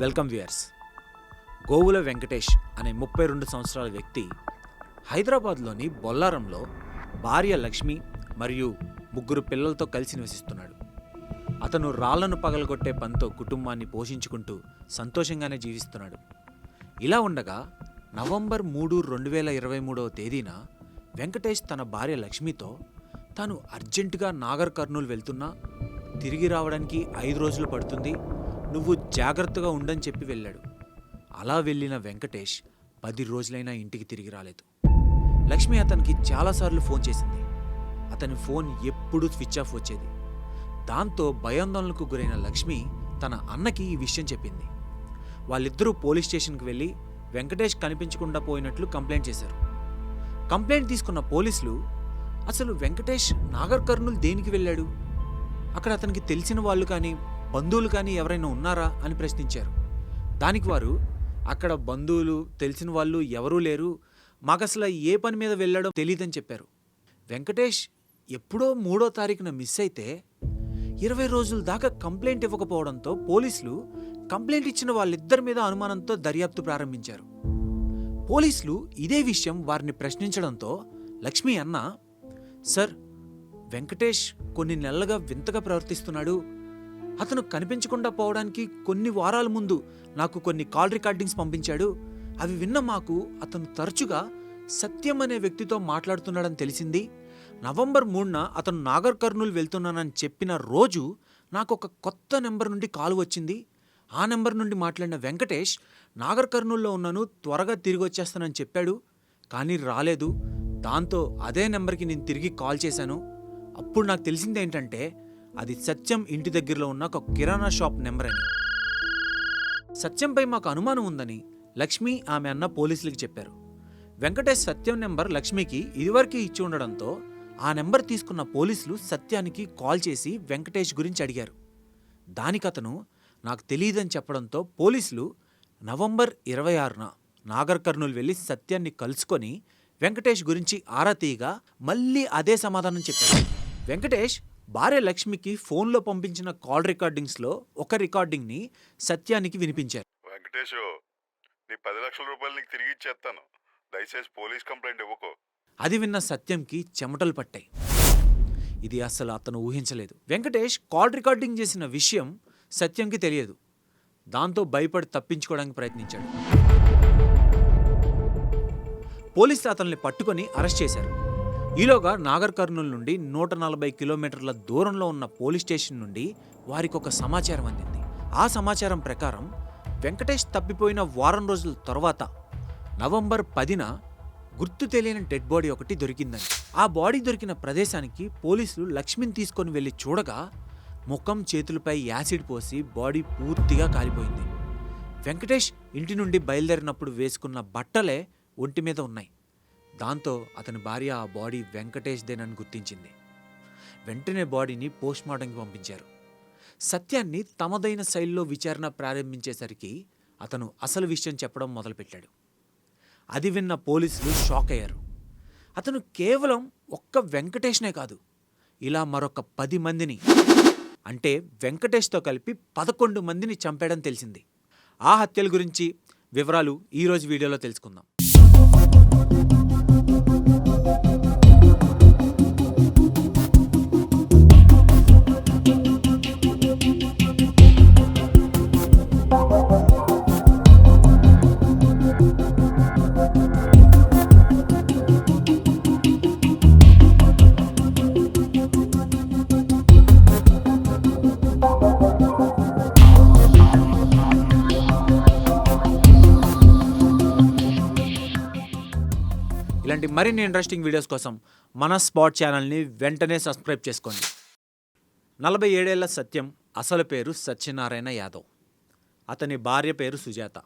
Welcome viewers. గోవుల వెంకటేష్ అనే ముప్పై రెండు సంవత్సరాల వ్యక్తి హైదరాబాద్లోని బొల్లారంలో భార్య లక్ష్మి మరియు ముగ్గురు పిల్లలతో కలిసి నివసిస్తున్నాడు. అతను రాళ్ళను పగలగొట్టే పనితో కుటుంబాన్ని పోషించుకుంటూ సంతోషంగానే జీవిస్తున్నాడు. ఇలా ఉండగా నవంబర్ మూడు రెండు వేల ఇరవై మూడవ తేదీన వెంకటేష్ తన భార్య లక్ష్మితో తాను అర్జెంటుగా నాగర్ కర్నూలు వెళ్తున్నా తిరిగి రావడానికి ఐదు రోజులు పడుతుంది నువ్వు జాగ్రత్తగా ఉండని చెప్పి వెళ్ళాడు. అలా వెళ్ళిన వెంకటేష్ పది రోజులైనా ఇంటికి తిరిగి రాలేదు. లక్ష్మి అతనికి చాలాసార్లు ఫోన్ చేసింది. అతని ఫోన్ ఎప్పుడూ స్విచ్ ఆఫ్ వచ్చేది. దాంతో భయాందోళనకు గురైన లక్ష్మి తన అన్నకి ఈ విషయం చెప్పింది. వాళ్ళిద్దరూ పోలీస్ స్టేషన్కి వెళ్ళి వెంకటేష్ కనిపించకుండా పోయినట్లు కంప్లైంట్ చేశారు. కంప్లైంట్ తీసుకున్న పోలీసులు అసలు వెంకటేష్ నాగర్ కర్నూలు దేనికి వెళ్ళాడు? అక్కడ అతనికి తెలిసిన వాళ్ళు కానీ బంధువులు కానీ ఎవరైనా ఉన్నారా అని ప్రశ్నించారు. దానికి వారు అక్కడ బంధువులు తెలిసిన వాళ్ళు ఎవరూ లేరు. మాకు అసలు ఏ పని మీద వెళ్ళాడో తెలియదని చెప్పారు. వెంకటేష్ ఎప్పుడో మూడో తారీఖున మిస్ అయితే ఇరవై రోజుల దాకా కంప్లైంట్ ఇవ్వకపోవడంతో పోలీసులు కంప్లైంట్ ఇచ్చిన వాళ్ళిద్దరి మీద అనుమానంతో దర్యాప్తు ప్రారంభించారు. పోలీసులు ఇదే విషయం వారిని ప్రశ్నించడంతో లక్ష్మి అన్న సార్ వెంకటేష్ కొన్ని నెలలుగా వింతగా ప్రవర్తిస్తున్నాడు. అతను కనిపించకుండా పోవడానికి కొన్ని వారాల ముందు నాకు కొన్ని కాల్ రికార్డింగ్స్ పంపించాడు. అవి విన్న మాకు అతను తరచుగా సత్యం అనే వ్యక్తితో మాట్లాడుతున్నాడని తెలిసింది. నవంబర్ మూడున అతను నాగర్ కర్నూలు వెళ్తున్నానని చెప్పిన రోజు నాకు ఒక కొత్త నెంబర్ నుండి కాల్ వచ్చింది. ఆ నెంబర్ నుండి మాట్లాడిన వెంకటేష్ నాగర్ కర్నూల్లో ఉన్నాను త్వరగా తిరిగి వచ్చేస్తానని చెప్పాడు. కానీ రాలేదు. దాంతో అదే నెంబర్కి నేను తిరిగి కాల్ చేశాను. అప్పుడు నాకు తెలిసింది ఏంటంటే అది సత్యం ఇంటి దగ్గరలో ఉన్న ఒక కిరాణా షాప్ నెంబర్ అని. సత్యంపై మాకు అనుమానం ఉందని లక్ష్మి ఆమె అన్న పోలీసులకు చెప్పారు. వెంకటేష్ సత్యం నెంబర్ లక్ష్మికి ఇదివరకే ఇచ్చి ఉండడంతో ఆ నెంబర్ తీసుకున్న పోలీసులు సత్యానికి కాల్ చేసి వెంకటేష్ గురించి అడిగారు. దానికతను నాకు తెలియదని చెప్పడంతో పోలీసులు నవంబర్ ఇరవై ఆరున నాగర్ కర్నూలు వెళ్ళి సత్యాన్ని కలుసుకొని వెంకటేష్ గురించి ఆరా తీయగా మళ్ళీ అదే సమాధానం చెప్పారు. వెంకటేష్ భార్య లక్ష్మికి ఫోన్లో పంపించిన కాల్ రికార్డింగ్స్లో ఒక రికార్డింగ్ని సత్యానికి వినిపించారు. వెంకటేషు నీ పది లక్షల రూపాయలు నీకు తిరిగి ఇచ్చేస్తాను. దయచేసి పోలీస్ కంప్లైంట్ ఇవ్వకు. అది విన్న సత్యంకి చెమటలు పట్టాయి. ఇది అసలు అతను ఊహించలేదు. వెంకటేష్ కాల్ రికార్డింగ్ చేసిన విషయం సత్యంకి తెలియదు. దాంతో భయపడి తప్పించుకోవడానికి ప్రయత్నించాడు. పోలీసులు అతన్ని పట్టుకొని అరెస్ట్ చేశారు. ఈలోగా నాగర్ కర్నూలు నుండి నూట నలభై కిలోమీటర్ల దూరంలో ఉన్న పోలీస్ స్టేషన్ నుండి వారికి ఒక సమాచారం అందింది. ఆ సమాచారం ప్రకారం వెంకటేష్ తప్పిపోయిన వారం రోజుల తర్వాత నవంబర్ పదిన గుర్తు తెలియని డెడ్ బాడీ ఒకటి దొరికిందని ఆ బాడీ దొరికిన ప్రదేశానికి పోలీసులు లక్ష్మిని తీసుకొని వెళ్ళి చూడగా ముఖం చేతులపై యాసిడ్ పోసి బాడీ పూర్తిగా కాలిపోయింది. వెంకటేష్ ఇంటి నుండి బయలుదేరినప్పుడు వేసుకున్న బట్టలే ఒంటి మీద ఉన్నాయి. దాంతో అతని భార్య ఆ బాడీ వెంకటేష్దేనని గుర్తించింది. వెంటనే బాడీని పోస్ట్మార్టంకి పంపించారు. సత్యాన్ని తమదైన శైలిలో విచారణ ప్రారంభించేసరికి అతను అసలు విషయం చెప్పడం మొదలుపెట్టాడు. అది విన్న పోలీసులు షాక్ అయ్యారు. అతను కేవలం ఒక్క వెంకటేష్నే కాదు ఇలా మరొక పది మందిని అంటే వెంకటేష్తో కలిపి పదకొండు మందిని చంపాడని తెలిసింది. ఆ హత్యల గురించి వివరాలు ఈరోజు వీడియోలో తెలుసుకుందాం. ఇలాంటి మరిన్ని ఇంట్రెస్టింగ్ వీడియోస్ కోసం మన స్పాట్ ఛానల్ని వెంటనే సబ్స్క్రైబ్ చేసుకోండి. నలభై ఏడేళ్ళ సత్యం అసలు పేరు సత్యనారాయణ యాదవ్. అతని భార్య పేరు సుజాత.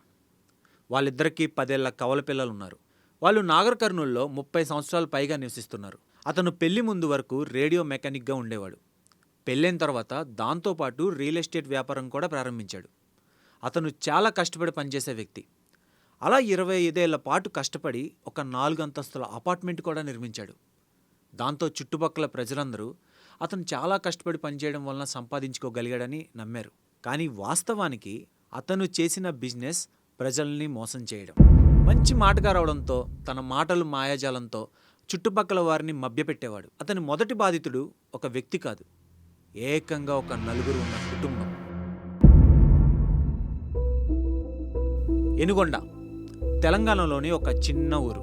వాళ్ళిద్దరికీ పదేళ్ళ కవల పిల్లలు ఉన్నారు వాళ్ళు నాగర్ కర్నూల్లో ముప్పై సంవత్సరాలు పైగా నివసిస్తున్నారు. అతను పెళ్ళి ముందు వరకు రేడియో మెకానిక్గా ఉండేవాడు. పెళ్ళైన తర్వాత దాంతోపాటు రియల్ ఎస్టేట్ వ్యాపారం కూడా ప్రారంభించాడు. అతను చాలా కష్టపడి పనిచేసే వ్యక్తి. అలా ఇరవై ఐదేళ్ళ పాటు కష్టపడి ఒక నాలుగు అంతస్తుల అపార్ట్మెంట్ కూడా నిర్మించాడు. దాంతో చుట్టుపక్కల ప్రజలందరూ అతను చాలా కష్టపడి పనిచేయడం వలన సంపాదించుకోగలిగాడని నమ్మారు. కానీ వాస్తవానికి అతను చేసిన బిజినెస్ ప్రజల్ని మోసం చేయడం. మంచి మాటగా రావడంతో తన మాటలు మాయాజాలంతో చుట్టుపక్కల వారిని మభ్యపెట్టేవాడు. అతని మొదటి బాధితుడు ఒక వ్యక్తి కాదు. ఏకంగా ఒక నలుగురు ఉన్న కుటుంబం. ఎనుగొండ తెలంగాణలోని ఒక చిన్న ఊరు.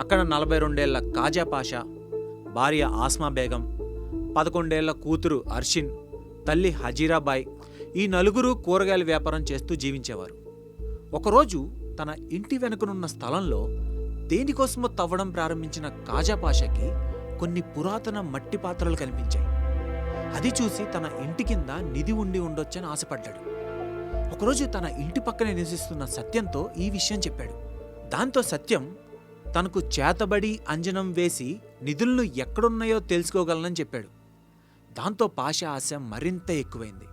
అక్కడ నలభై రెండేళ్ళ కాజా పాషా భార్య ఆస్మా బేగం పదకొండేళ్ళ కూతురు అర్షిన్ తల్లి హజీరాబాయ్ ఈ నలుగురు కూరగాయల వ్యాపారం చేస్తూ జీవించేవారు. ఒకరోజు తన ఇంటి వెనుకనున్న స్థలంలో దేనికోసమో తవ్వడం ప్రారంభించిన కాజా పాషాకి కొన్ని పురాతన మట్టి పాత్రలు కనిపించాయి. అది చూసి తన ఇంటి కింద నిధి ఉండి ఉండొచ్చని ఆశపడ్డాడు. ఒకరోజు తన ఇంటి పక్కనే నివసిస్తున్న సత్యంతో ఈ విషయం చెప్పాడు. దాంతో సత్యం తనకు చేతబడి అంజనం వేసి నిధులను ఎక్కడున్నాయో తెలుసుకోగలనని చెప్పాడు. దాంతో పాష ఆశ మరింత ఎక్కువైంది.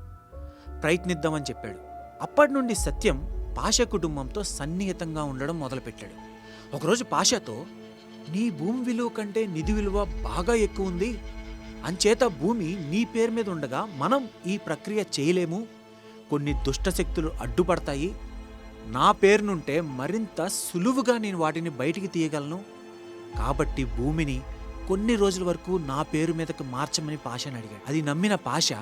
ప్రయత్నిద్దామని చెప్పాడు. అప్పటి నుండి సత్యం పాష కుటుంబంతో సన్నిహితంగా ఉండడం మొదలుపెట్టాడు. ఒకరోజు పాషతో నీ భూమి విలువ కంటే నిధి విలువ బాగా ఎక్కువ ఉంది. అంచేత భూమి నీ పేరు మీద ఉండగా మనం ఈ ప్రక్రియ చేయలేము. కొన్ని దుష్టశక్తులు అడ్డుపడతాయి. నా పేరునుంటే మరింత సులువుగా నేను వాటిని బయటికి తీయగలను. కాబట్టి భూమిని కొన్ని రోజుల వరకు నా పేరు మీదకు మార్చమని పాషని అడిగాడు. అది నమ్మిన పాష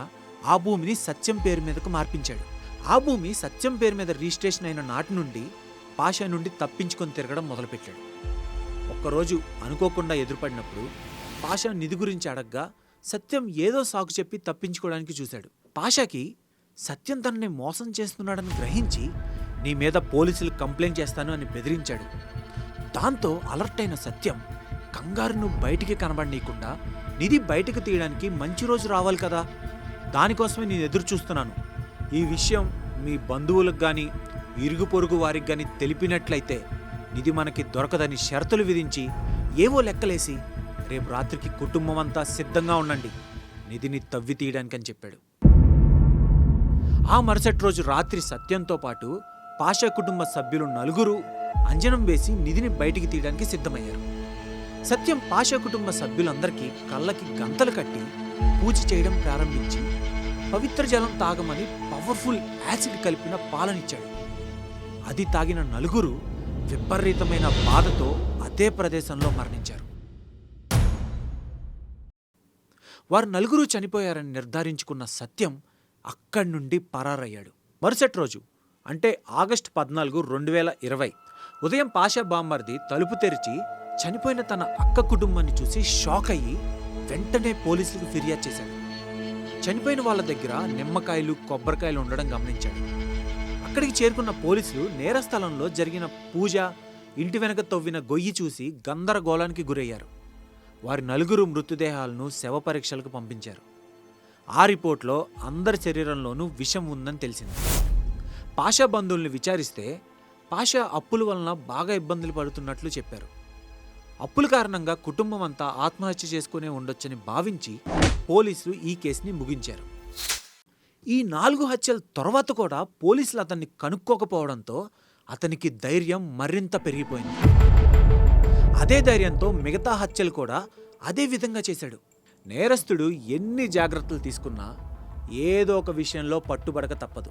ఆ భూమిని సత్యం పేరు మీదకు మార్పించాడు. ఆ భూమి సత్యం పేరు మీద రిజిస్ట్రేషన్ అయిన నాటి నుండి పాష నుండి తప్పించుకొని తిరగడం మొదలుపెట్టాడు. ఒక్కరోజు అనుకోకుండా ఎదురుపడినప్పుడు పాష నిధి గురించి అడగ్గా సత్యం ఏదో సాకు చెప్పి తప్పించుకోవడానికి చూశాడు. పాషాకి సత్యం తనని మోసం చేస్తున్నాడని గ్రహించి నీ మీద పోలీసులు కంప్లైంట్ చేస్తాను అని బెదిరించాడు. దాంతో అలర్ట్ అయిన సత్యం కంగారును బయటికి కనబడనీయకుండా నిధి బయటకు తీయడానికి మంచి రోజు రావాలి కదా? దానికోసమే నేను ఎదురు చూస్తున్నాను. ఈ విషయం మీ బంధువులకు కానీ ఇరుగు పొరుగు వారికి కానీ తెలిపినట్లయితే నిధి మనకి దొరకదని షరతులు విధించి ఏవో లెక్కలేసి రేపు రాత్రికి కుటుంబం అంతా సిద్ధంగా ఉండండి. నిధిని తవ్వి తీయడానికని చెప్పాడు. ఆ మరుసటి రోజు రాత్రి సత్యంతో పాటు పాషా కుటుంబ సభ్యులు నలుగురు అంజనం వేసి నిధిని బయటికి తీయడానికి సిద్ధమయ్యారు. సత్యం పాషా కుటుంబ సభ్యులందరికీ కళ్ళకి గంతలు కట్టి పూజ చేయడం ప్రారంభించి పవిత్ర జలం తాగమని పవర్ఫుల్ యాసిడ్ కలిపిన పాలనిచ్చాడు. అది తాగిన నలుగురు విపరీతమైన బాధతో అదే ప్రదేశంలో మరణించారు. వారు నలుగురు చనిపోయారని నిర్ధారించుకున్న సత్యం అక్కడి నుండి పరారయ్యాడు. మరుసటి రోజు అంటే ఆగస్టు పద్నాలుగు రెండు వేల ఇరవై ఉదయం పాషా బామ్మర్ది తలుపు తెరిచి చనిపోయిన తన అక్క కుటుంబాన్ని చూసి షాక్ అయ్యి వెంటనే పోలీసులకు ఫిర్యాదు చేశాడు. చనిపోయిన వాళ్ళ దగ్గర నిమ్మకాయలు కొబ్బరికాయలు ఉండడం గమనించాడు. అక్కడికి చేరుకున్న పోలీసులు నేరస్థలంలో జరిగిన పూజ ఇంటి వెనక తవ్విన గొయ్యి చూసి గందరగోళానికి గురయ్యారు. వారి నలుగురు మృతదేహాలను శవ పరీక్షలకు పంపించారు. ఆ రిపోర్ట్లో అందరి శరీరంలోనూ విషం ఉందని తెలిసింది. పాషా బంధువుల్ని విచారిస్తే పాషా అప్పుల వలన బాగా ఇబ్బందులు పడుతున్నట్లు చెప్పారు. అప్పుల కారణంగా కుటుంబం అంతా ఆత్మహత్య చేసుకునే ఉండొచ్చని భావించి పోలీసులు ఈ కేసుని ముగించారు. ఈ నాలుగు హత్యల తర్వాత కూడా పోలీసులు అతన్ని కనుక్కోకపోవడంతో అతనికి ధైర్యం మరింత పెరిగిపోయింది. అదే ధైర్యంతో మిగతా హత్యలు కూడా అదే విధంగా చేశాడు. నేరస్తుడు ఎన్ని జాగ్రత్తలు తీసుకున్నా ఏదో ఒక విషయంలో పట్టుబడక తప్పదు.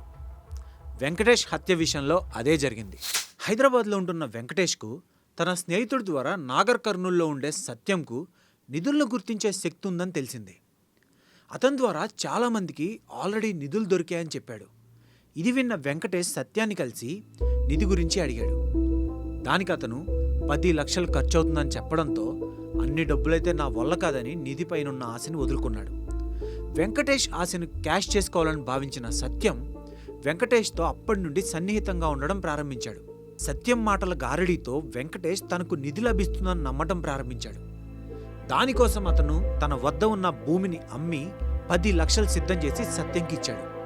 వెంకటేష్ హత్య విషయంలో అదే జరిగింది. హైదరాబాద్లో ఉంటున్న వెంకటేష్కు తన స్నేహితుడి ద్వారా నాగర్ కర్నూల్లో ఉండే సత్యంకు నిధులను గుర్తించే శక్తి ఉందని తెలిసింది. అతని ద్వారా చాలామందికి ఆల్రెడీ నిధులు దొరికాయని చెప్పాడు. ఇది విన్న వెంకటేష్ సత్యాన్ని కలిసి నిధి గురించి అడిగాడు. దానికి అతను పది లక్షలు ఖర్చు అవుతుందని చెప్పడంతో అన్ని డబ్బులైతే నా వల్ల కాదని నిధి పైనున్న ఆశని వదులుకున్నాడు. వెంకటేష్ ఆశను క్యాష్ చేసుకోవాలని భావించిన సత్యం వెంకటేష్తో అప్పటి నుండి సన్నిహితంగా ఉండడం ప్రారంభించాడు. సత్యం మాటల గారడీతో వెంకటేష్ తనకు నిధి లభిస్తుందని నమ్మటం ప్రారంభించాడు. దానికోసం అతను తన వద్ద ఉన్న భూమిని అమ్మి పది లక్షలు సిద్ధం చేసి సత్యంకి ఇచ్చాడు.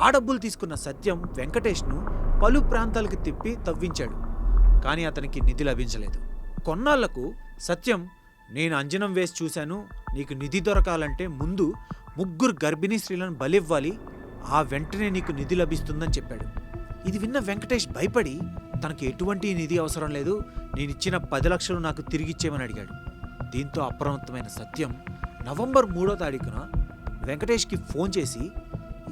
ఆ డబ్బులు తీసుకున్న సత్యం వెంకటేష్ను పలు ప్రాంతాలకు తిప్పి తవ్వించాడు. కానీ అతనికి నిధి లభించలేదు. కొన్నాళ్ళకు సత్యం నేను అంజనం వేసి చూశాను. నీకు నిధి దొరకాలంటే ముందు ముగ్గురు గర్భిణీ స్త్రీలను బలివ్వాలి. ఆ వెంటనే నీకు నిధి లభిస్తుందని చెప్పాడు. ఇది విన్న వెంకటేష్ భయపడి తనకు ఎటువంటి నిధి అవసరం లేదు. నేనిచ్చిన పది లక్షలు నాకు తిరిగిచ్చేయమని అడిగాడు. దీంతో అప్రమత్తమైన సత్యం నవంబర్ మూడో తారీఖున వెంకటేష్కి ఫోన్ చేసి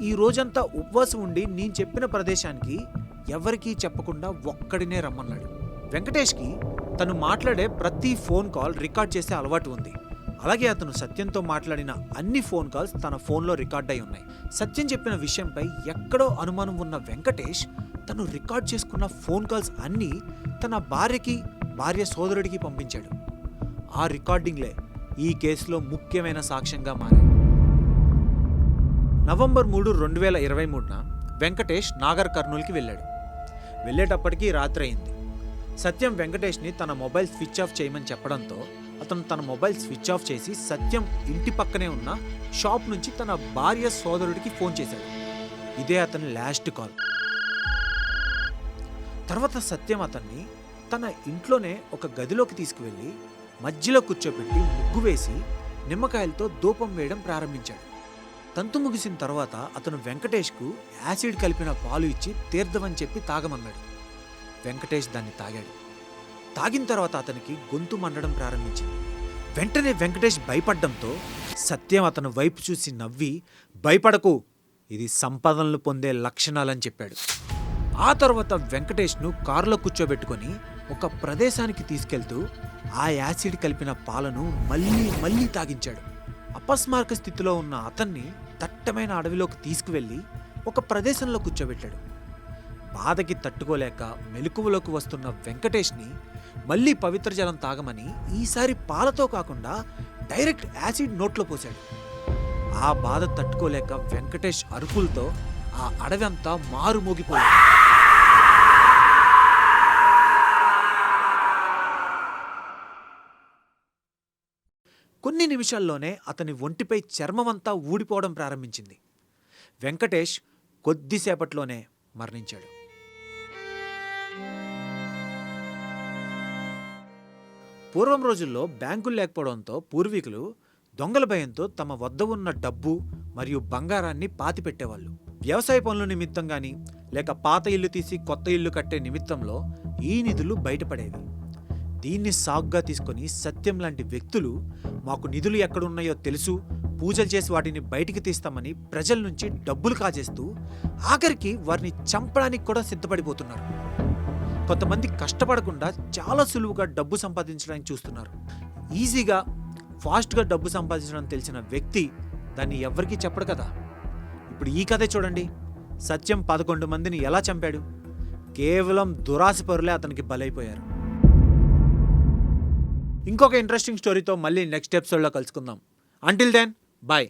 ఈ రోజంతా ఉపవాసం ఉండి నేను చెప్పిన ప్రదేశానికి ఎవరికీ చెప్పకుండా ఒక్కడినే రమ్మన్నాడు. వెంకటేష్కి తను మాట్లాడే ప్రతి ఫోన్ కాల్ రికార్డ్ చేసే అలవాటు ఉంది. అలాగే అతను సత్యంతో మాట్లాడిన అన్ని ఫోన్ కాల్స్ తన ఫోన్లో రికార్డ్ అయి ఉన్నాయి. సత్యం చెప్పిన విషయంపై ఎక్కడో అనుమానం ఉన్న వెంకటేష్ తను రికార్డ్ చేసుకున్న ఫోన్ కాల్స్ అన్నీ తన భార్యకి భార్య సోదరుడికి పంపించాడు. ఆ రికార్డింగ్లే ఈ కేసులో ముఖ్యమైన సాక్ష్యంగా మారాయి. నవంబర్ మూడు రెండు వేల ఇరవై మూడున వెంకటేష్ నాగర్ కర్నూలుకి వెళ్ళాడు. వెళ్ళేటప్పటికీ రాత్రి అయింది. సత్యం వెంకటేష్ని తన మొబైల్ స్విచ్ ఆఫ్ చేయమని చెప్పడంతో అతను తన మొబైల్ స్విచ్ ఆఫ్ చేసి సత్యం ఇంటి పక్కనే ఉన్న షాప్ నుంచి తన భార్య సోదరుడికి ఫోన్ చేశాడు. ఇదే అతని లాస్ట్ కాల్. తర్వాత సత్యం అతన్ని తన ఇంట్లోనే ఒక గదిలోకి తీసుకువెళ్ళి మధ్యలో కూర్చోబెట్టి ముగ్గు వేసి నిమ్మకాయలతో ధూపం వేయడం ప్రారంభించాడు. తంతు ముగిసిన తర్వాత అతను వెంకటేష్కు యాసిడ్ కలిపిన పాలు ఇచ్చి తీర్థమని చెప్పి తాగమన్నాడు. వెంకటేష్ దాన్ని తాగాడు. తాగిన తర్వాత అతనికి గొంతు మండడం ప్రారంభించింది. వెంటనే వెంకటేష్ భయపడ్డంతో సత్యం అతను వైపు చూసి నవ్వి భయపడకు ఇది సంపాదనలు పొందే లక్షణాలని చెప్పాడు. ఆ తర్వాత వెంకటేష్ను కారులో కూర్చోబెట్టుకొని ఒక ప్రదేశానికి తీసుకెళ్తూ ఆ యాసిడ్ కలిపిన పాలను మళ్ళీ మళ్ళీ తాగించాడు. అపస్మారక స్థితిలో ఉన్న అతన్ని దట్టమైన అడవిలోకి తీసుకువెళ్ళి ఒక ప్రదేశంలో కూర్చోబెట్టాడు. బాధకి తట్టుకోలేక మెలకువలోకి వస్తున్న వెంకటేష్ని మళ్ళీ పవిత్ర జలం తాగమని ఈసారి పాలతో కాకుండా డైరెక్ట్ యాసిడ్ నోట్లో పోశాడు. ఆ బాధ తట్టుకోలేక వెంకటేష్ అరుపులతో ఆ అడవి అంతా మారుమోగిపోయింది. కొన్ని నిమిషాల్లోనే అతని ఒంటిపై చర్మమంతా ఊడిపోవడం ప్రారంభించింది. వెంకటేష్ కొద్దిసేపట్లోనే మరణించాడు. పూర్వం రోజుల్లో బ్యాంకులు లేకపోవడంతో పూర్వీకులు దొంగల భయంతో తమ వద్ద ఉన్న డబ్బు మరియు బంగారాన్ని పాతిపెట్టేవాళ్ళు వ్యవసాయ పనుల నిమిత్తం కానీ లేక పాత ఇల్లు తీసి కొత్త ఇల్లు కట్టే నిమిత్తంలో ఈ నిధులు బయటపడేవి. దీన్ని సాగుగా తీసుకొని సత్యం లాంటి వ్యక్తులు మాకు నిధులు ఎక్కడున్నాయో తెలుసు పూజలు చేసి వాటిని బయటికి తీస్తామని ప్రజల నుంచి డబ్బులు కాజేస్తూ ఆఖరికి వారిని చంపడానికి కూడా సిద్ధపడిపోతున్నారు. కొంతమంది కష్టపడకుండా చాలా సులువుగా డబ్బు సంపాదించడానికి చూస్తున్నారు. ఈజీగా ఫాస్ట్గా డబ్బు సంపాదించడం తెలిసిన వ్యక్తి దాన్ని ఎవరికీ చెప్పడు కదా. ఇప్పుడు ఈ కథే చూడండి. సత్యం పదకొండు మందిని ఎలా చంపాడు? కేవలం దురాశ పరులే అతనికి బలైపోయారు. ఇంకొక ఇంట్రెస్టింగ్ స్టోరీతో మళ్ళీ నెక్స్ట్ ఎపిసోడ్లో కలుసుకుందాం. Until then bye